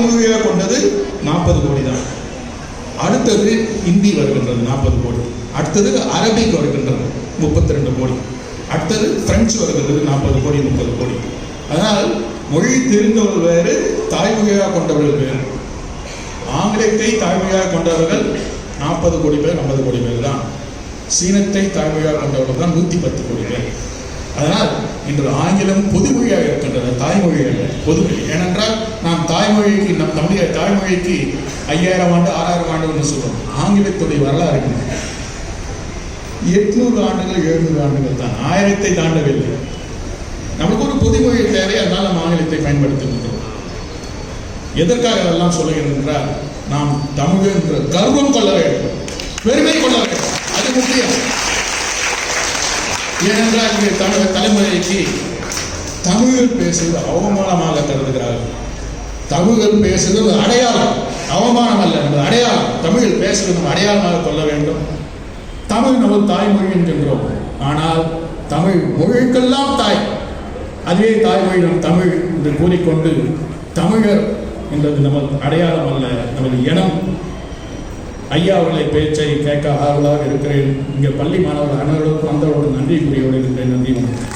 தாய்மொழியாக கொண்டது நாற்பது கோடி தான். அடுத்தது இந்தி வருகின்றது நாற்பது கோடி. அடுத்தது அரபிக் வருகின்றது முப்பத்தி ரெண்டு கோடி. அடுத்தது பிரெஞ்சு வருகின்றது நாற்பது கோடி முப்பது கோடி. அதனால் மொழி தெரிந்தவர்கள் வேறு தாய்மொழியாக கொண்டவர்கள் வேறு. ஆங்கிலத்தை தாய்மொழியாக கொண்டவர்கள் நாற்பது கோடி பேர் ஐம்பது கோடி பேர் தான். சீனத்தை தாய்மொழியாக கொண்டவர்கள் தான் நூற்றி பத்து கோடி பேர். அதனால் இன்று ஆங்கிலம் பொதுமொழியாக இருக்கின்றது தாய்மொழியாக பொதுமொழி. ஏனென்றால் தாய்மொழிக்கு நம் தமிழ் தாய்மொழிக்கு ஐயாயிரம் ஆண்டு ஆறாயிரம் ஆண்டு சொல்லுவோம் ஆங்கிலத்துடைய வரலாறு எட்நூறு ஆண்டுகள் எழுநூறு ஆண்டுகள் தான். ஆயிரத்தை தாண்டவில்லை நமக்கு ஒரு பொதுமொழி தேவை அதனால் நம்ம ஆங்கிலத்தை பயன்படுத்துகின்றோம். எதற்காக இதெல்லாம் சொல்லுகிறேன் என்றால் நாம் தமிழ் என்ற கர்வம் கொள்ள வேண்டும். பெருமை கொள்ள வேண்டும். அது முக்கியம். ஏனென்றால் இங்கே தமிழக தலைமுறைக்கு தமிழில் பேசுவது அவமானமாக கருதுகிறார்கள். தமிழில் பேசுகிறது அடையாளம். அவமானம் அல்ல என்பது அடையாளம். தமிழில் பேசுவது அடையாளமாக கொள்ள வேண்டும். தமிழ் நமது தாய்மொழி என்கின்றோம். ஆனால் தமிழ் மொழிக்கெல்லாம் தாய். அதே தாய்மொழி நம் தமிழ் என்று கூறிக்கொண்டு தமிழர் என்பது நமது அடையாளம் அல்ல நமது இனம். ஐயா அவர்களை பேச்சை கேட்க ஆர்வலாக இருக்கிறேன். இங்கே பள்ளி மாணவர்கள் அனைவருக்கும் வந்தவர்களும் நன்றி கூறியோடு இருக்கிறேன் நன்றி வணக்கம்.